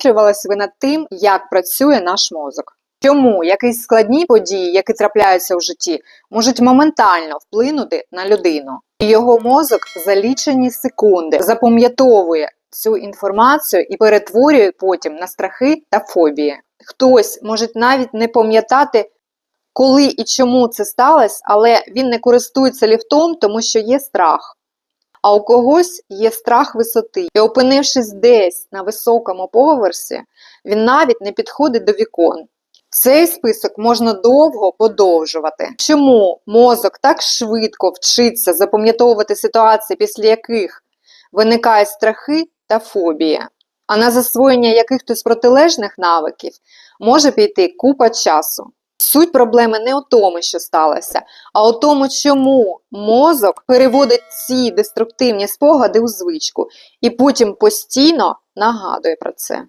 замислювалися ви над тим, як працює наш мозок? Чому якісь складні події, які трапляються у житті, можуть моментально вплинути на людину? І його мозок за лічені секунди запам'ятовує цю інформацію і перетворює потім на страхи та фобії. Хтось може навіть не пам'ятати, коли і чому це сталося, але він не користується ліфтом, тому що є страх. А у когось є страх висоти. І опинившись десь на високому поверсі, він навіть не підходить до вікон. Цей список можна довго подовжувати. Чому мозок так швидко вчиться запам'ятовувати ситуації, після яких виникають страхи та фобії, а на засвоєння якихось протилежних навиків може піти купа часу. Суть проблеми не у тому, що сталося, а у тому, чому мозок переводить ці деструктивні спогади у звичку і потім постійно нагадує про це.